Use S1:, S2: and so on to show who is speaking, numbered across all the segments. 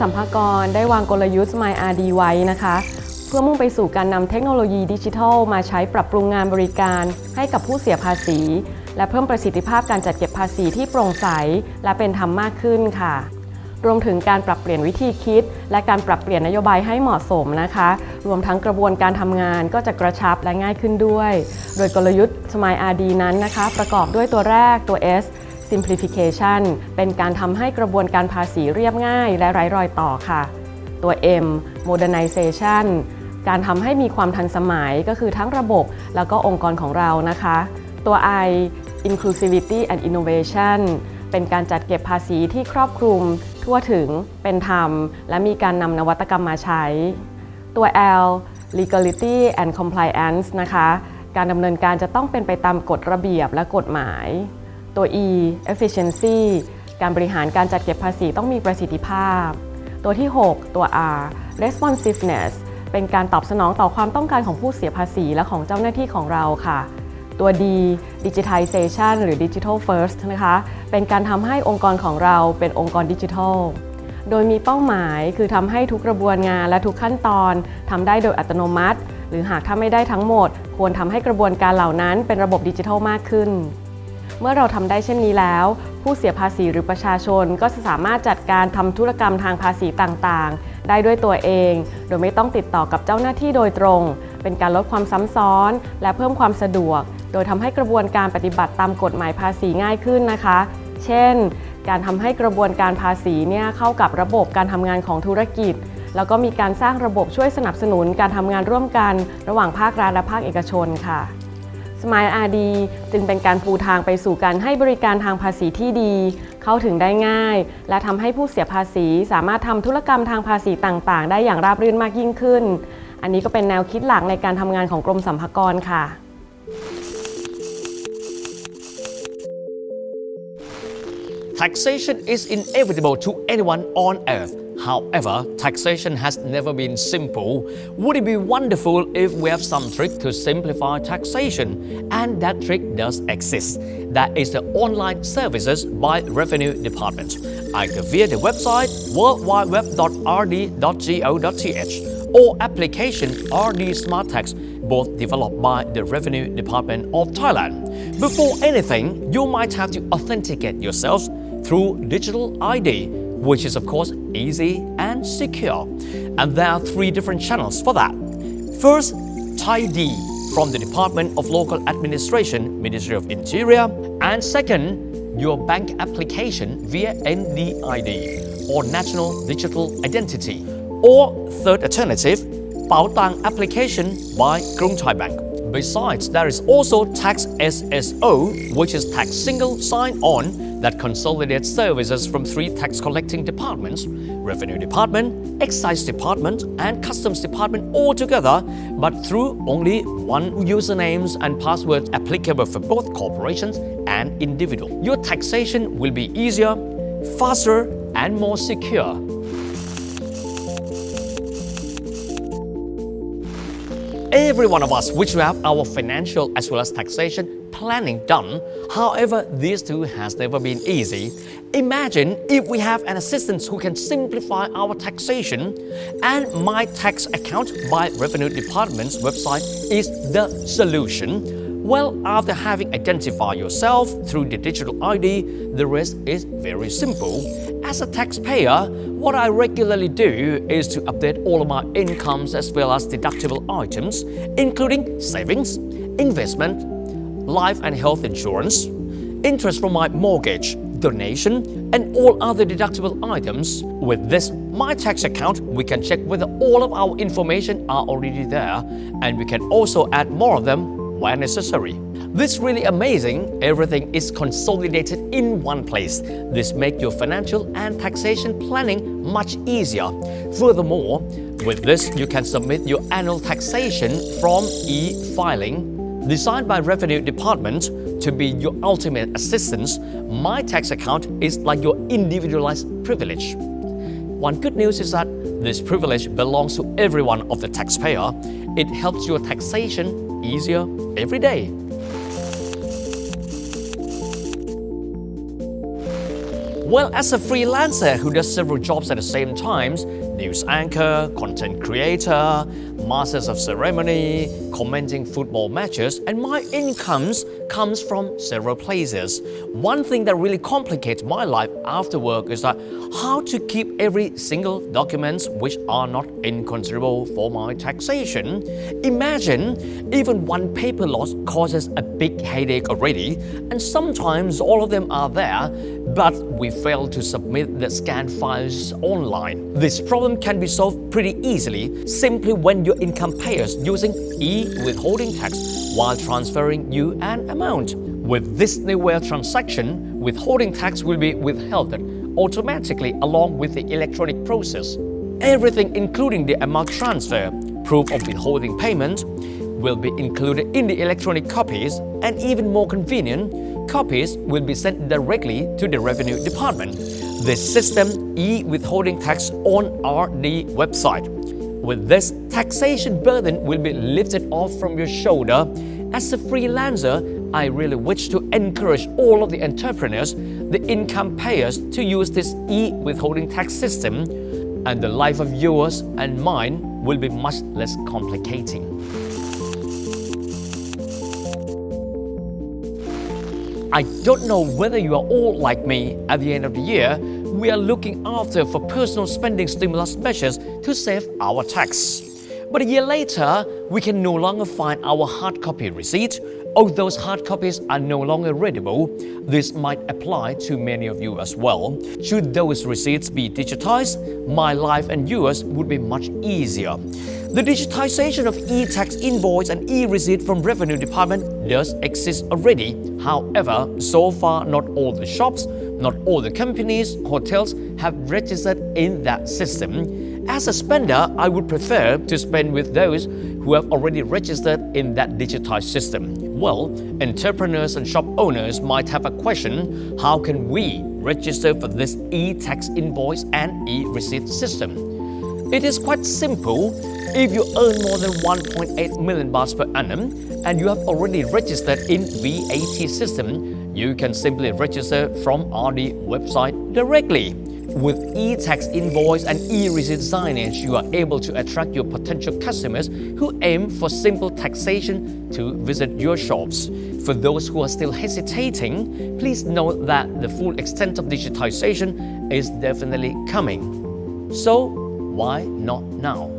S1: สรรพากรได้วางกลยุทธ์ Smile RD ไว้นะคะ เพื่อมุ่งไปสู่การนำเทคโนโลยีดิจิทัล มาใช้ปรับปรุงงานบริการให้กับผู้เสียภาษี และเพิ่มประสิทธิภาพการจัดเก็บภาษีที่โปร่งใส และเป็นธรรมมากขึ้นค่ะ รวมถึงการปรับเปลี่ยนวิธีคิด และการปรับเปลี่ยนนโยบายให้เหมาะสมนะคะ รวมทั้งกระบวนการทำงานก็จะกระชับและง่ายขึ้นด้วย โดยกลยุทธ์ Smile RD นั้นนะคะ ประกอบด้วยตัวแรกตัว S simplification เป็นการทำให้กระบวนการภาษีเรียบง่ายและไร้รอยต่อค่ะ ตัว M modernization การทำให้มีความทันสมัยก็คือทั้งระบบแล้วก็องค์กรของเรานะคะ ตัว I inclusivity and innovation เป็นการจัดเก็บภาษีที่ครอบคลุม ทั่วถึงเป็นธรรม และมีการนำนวัตกรรมมาใช้ ตัว L legality and compliance นะคะ การดำเนินการจะต้องเป็นไปตามกฎระเบียบและกฎหมาย ตัว E efficiency การบริหารการจัดเก็บภาษีต้องมีประสิทธิภาพ ตัวที่ 6 ตัว R responsiveness เป็นการตอบสนองต่อความต้องการของผู้เสียภาษีและของเจ้าหน้าที่ของเราค่ะ ตัว D digitization หรือ digital first นะคะ เป็นการทำให้องค์กรของเราเป็นองค์กรดิจิทัล โดยมีเป้าหมายคือทำให้ทุกกระบวนงานและทุกขั้นตอนทำได้โดยอัตโนมัติ หรือหากทำไม่ได้ทั้งหมด ควรทำให้กระบวนการเหล่านั้นเป็นระบบดิจิทัลมากขึ้น เมื่อเราทำได้เช่นนี้แล้ว ผู้เสียภาษีหรือประชาชนก็จะสามารถจัดการทำธุรกรรมทางภาษีต่างๆ ได้ด้วยตัวเอง โดยไม่ต้องติดต่อกับเจ้าหน้าที่โดยตรง เป็นการลดความซ้ำซ้อน และเพิ่มความสะดวก โดยทำให้กระบวนการปฏิบัติตามกฎหมายภาษีง่ายขึ้นนะคะ เช่น การทำให้กระบวนการภาษีเนี่ยเข้ากับระบบการทำงานของธุรกิจแล้วก็มีการสร้างระบบช่วยสนับสนุนการทำงานร่วมกัน ระหว่างภาครัฐและภาคเอกชนค่ะ Smile RD จึงเป็นการปูทางไปสู่การให้บริการทางภาษีที่ดี เข้าถึงได้ง่าย และทำให้ผู้เสียภาษีสามารถทำธุรกรรมทางภาษีต่างๆ ได้อย่างราบรื่นมากยิ่งขึ้น อันนี้ก็เป็นแนวคิดหลักในการทำงานของกรมสรรพากรค่ะ
S2: Taxation is inevitable to anyone on earth. However, taxation has never been simple. Would it be wonderful if we have some trick to simplify taxation? And that trick does exist. That is the online services by Revenue Department, I either via the website worldwideweb.rd.go.th or application RD Smart Tax, both developed by the Revenue Department of Thailand. Before anything, you might have to authenticate yourselves through digital ID, which is of course easy and secure. And there are three different channels for that. First, TID from the Department of Local Administration, Ministry of Interior, and second, your bank application via NDID or National Digital Identity. Or third alternative, Baotang application by Krung Thai Bank. Besides, there is also Tax SSO, which is Tax Single Sign On that consolidates services from three tax collecting departments Revenue Department, Excise Department, and Customs Department all together, but through only one usernames and passwords applicable for both corporations and individuals. Your taxation will be easier, faster, and more secure. Every one of us which to have our financial as well as taxation planning done. However, this too has never been easy. Imagine if we have an assistant who can simplify our taxation and my tax account by Revenue Department's website is the solution. Well, after having identified yourself through the digital ID, the rest is very simple. As a taxpayer, what I regularly do is to update all of my incomes as well as deductible items, including savings, investment, life and health insurance, interest from my mortgage, donation, and all other deductible items. With this My Tax account, we can check whether all of our information are already there, and we can also add more of them where necessary. This is really amazing. Everything is consolidated in one place. This makes your financial and taxation planning much easier. Furthermore, with this, you can submit your annual taxation from e-filing. Designed by Revenue Department to be your ultimate assistance, My Tax account is like your individualized privilege. One good news is that this privilege belongs to everyone of the taxpayer. It helps your taxation easier every day. Well, as a freelancer who does several jobs at the same time news anchor, content creator, masters of ceremony, commenting football matches, and my incomes comes from several places. One thing that really complicates my life after work is that how to keep every single documents which are not inconsiderable for my taxation. Imagine even one paper loss causes a big headache already, and sometimes all of them are there, but we fail to submit the scanned files online. This problem can be solved pretty easily simply when your income pays using e-withholding tax while transferring you an amount. With this new way of transaction, withholding tax will be withheld automatically along with the electronic process. Everything including the amount transfer, proof of withholding payment, will be included in the electronic copies and even more convenient, copies will be sent directly to the revenue department. the system e-withholding tax on RD website. With this, taxation burden will be lifted off from your shoulder. As a freelancer, I really wish to encourage all of the entrepreneurs, the income payers to use this e-withholding tax system and the life of yours and mine will be much less complicating. I don't know whether you are all like me. At the end of the year, we are looking after for personal spending stimulus measures to save our tax. But a year later, we can no longer find our hard copy receipt. All those hard copies are no longer readable. This might apply to many of you as well. Should those receipts be digitized, my life and yours would be much easier. The digitization of e-tax invoice and e-receipt from Revenue Department does exist already. However, so far not all the shops, not all the companies, hotels have registered in that system. As a spender, I would prefer to spend with those who have already registered in that digitized system. Well, entrepreneurs and shop owners might have a question how can we register for this e tax invoice and e receipt system? It is quite simple. If you earn more than 1.8 million bahts per annum and you have already registered in VAT system, you can simply register from RD website directly. With e-tax invoice and e-receipt signage, you are able to attract your potential customers who aim for simple taxation to visit your shops. For those who are still hesitating, please note that the full extent of digitization is definitely coming. So, why not now?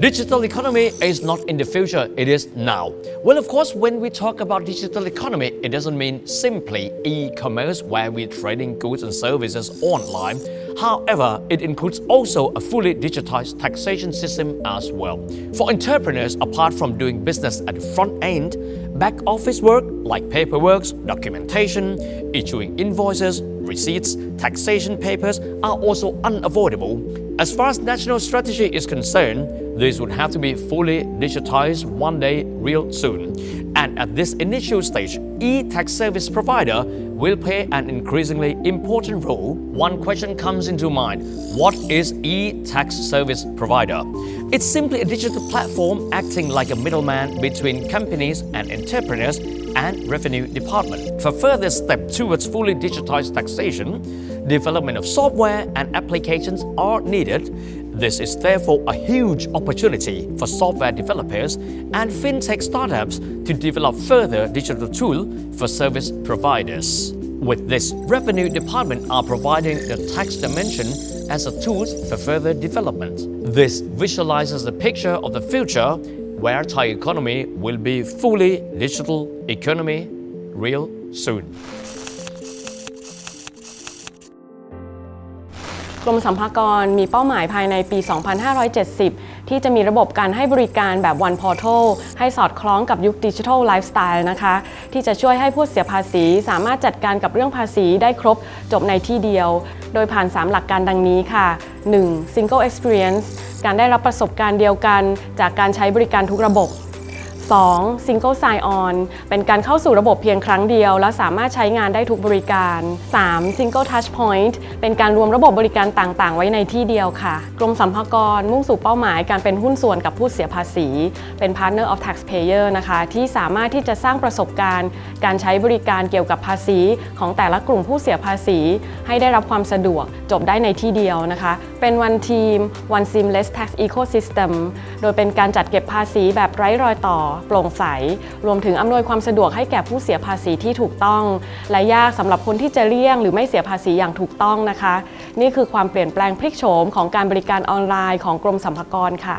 S2: Digital economy is not in the future, it is now. Well, of course, when we talk about digital economy, it doesn't mean simply e-commerce where we're trading goods and services online. However, it includes also a fully digitized taxation system as well. For entrepreneurs, apart from doing business at the front end, back office work like paperwork, documentation, issuing invoices, receipts, taxation papers are also unavoidable. As far as national strategy is concerned, this would have to be fully digitized one day real soon. And at this initial stage, e-tax service provider will play an increasingly important role. One question comes into mind. What is e-tax service provider? It's simply a digital platform acting like a middleman between companies and entrepreneurs and revenue department. For further step towards fully digitized taxation, development of software and applications are needed. This is therefore a huge opportunity for software developers and fintech startups to develop further digital tool for service providers. With this, revenue department are providing the tax dimension as a tool for further development. This visualizes the picture of the future where Thai economy will be fully digital economy real soon.
S1: รมสัมภากรมีเป้าหมายภายในปี 2570 ที่จะมีระบบการให้บริการแบบ One Portal ให้สอดคล้องกับยุคดิจิทัลไลฟ์สไตล์นะคะ ที่จะช่วยให้ผู้เสียภาษี สามารถจัดการกับเรื่องภาษีได้ครบจบในที่เดียว โดยผ่าน 3 หลักการดังนี้ค่ะ 1. Single Experience การได้รับประสบการณ์เดียวกัน จากการใช้บริการทุกระบบ 2. Single Sign On เป็นการเข้าสู่ระบบเพียงครั้งเดียว และสามารถใช้งานได้ทุกบริการ 3. Single Touch Point เป็นการรวมระบบบริการต่างๆ ไว้ในที่เดียวค่ะ กรมสรรพากรมุ่งสู่เป้าหมายการเป็นหุ้นส่วนกับผู้เสียภาษี เป็น Partner of Taxpayer นะคะ ที่สามารถที่จะสร้างประสบการณ์ การใช้บริการเกี่ยวกับภาษีของแต่ละกลุ่มผู้เสียภาษี ให้ได้รับความสะดวกจบได้ในที่เดียวนะคะ เป็น one team one seamless tax ecosystem โดยเป็นการจัดเก็บภาษีแบบไร้รอยต่อโปร่งใส รวมถึงอำนวยความสะดวกให้แก่ผู้เสียภาษีที่ถูกต้อง และยากสำหรับคนที่จะเลี่ยง หรือไม่เสียภาษีอย่างถูกต้องนะคะ นี่คือความเปลี่ยนแปลงพลิกโฉมของการบริการออนไลน์ของกรมสรรพากรค่ะ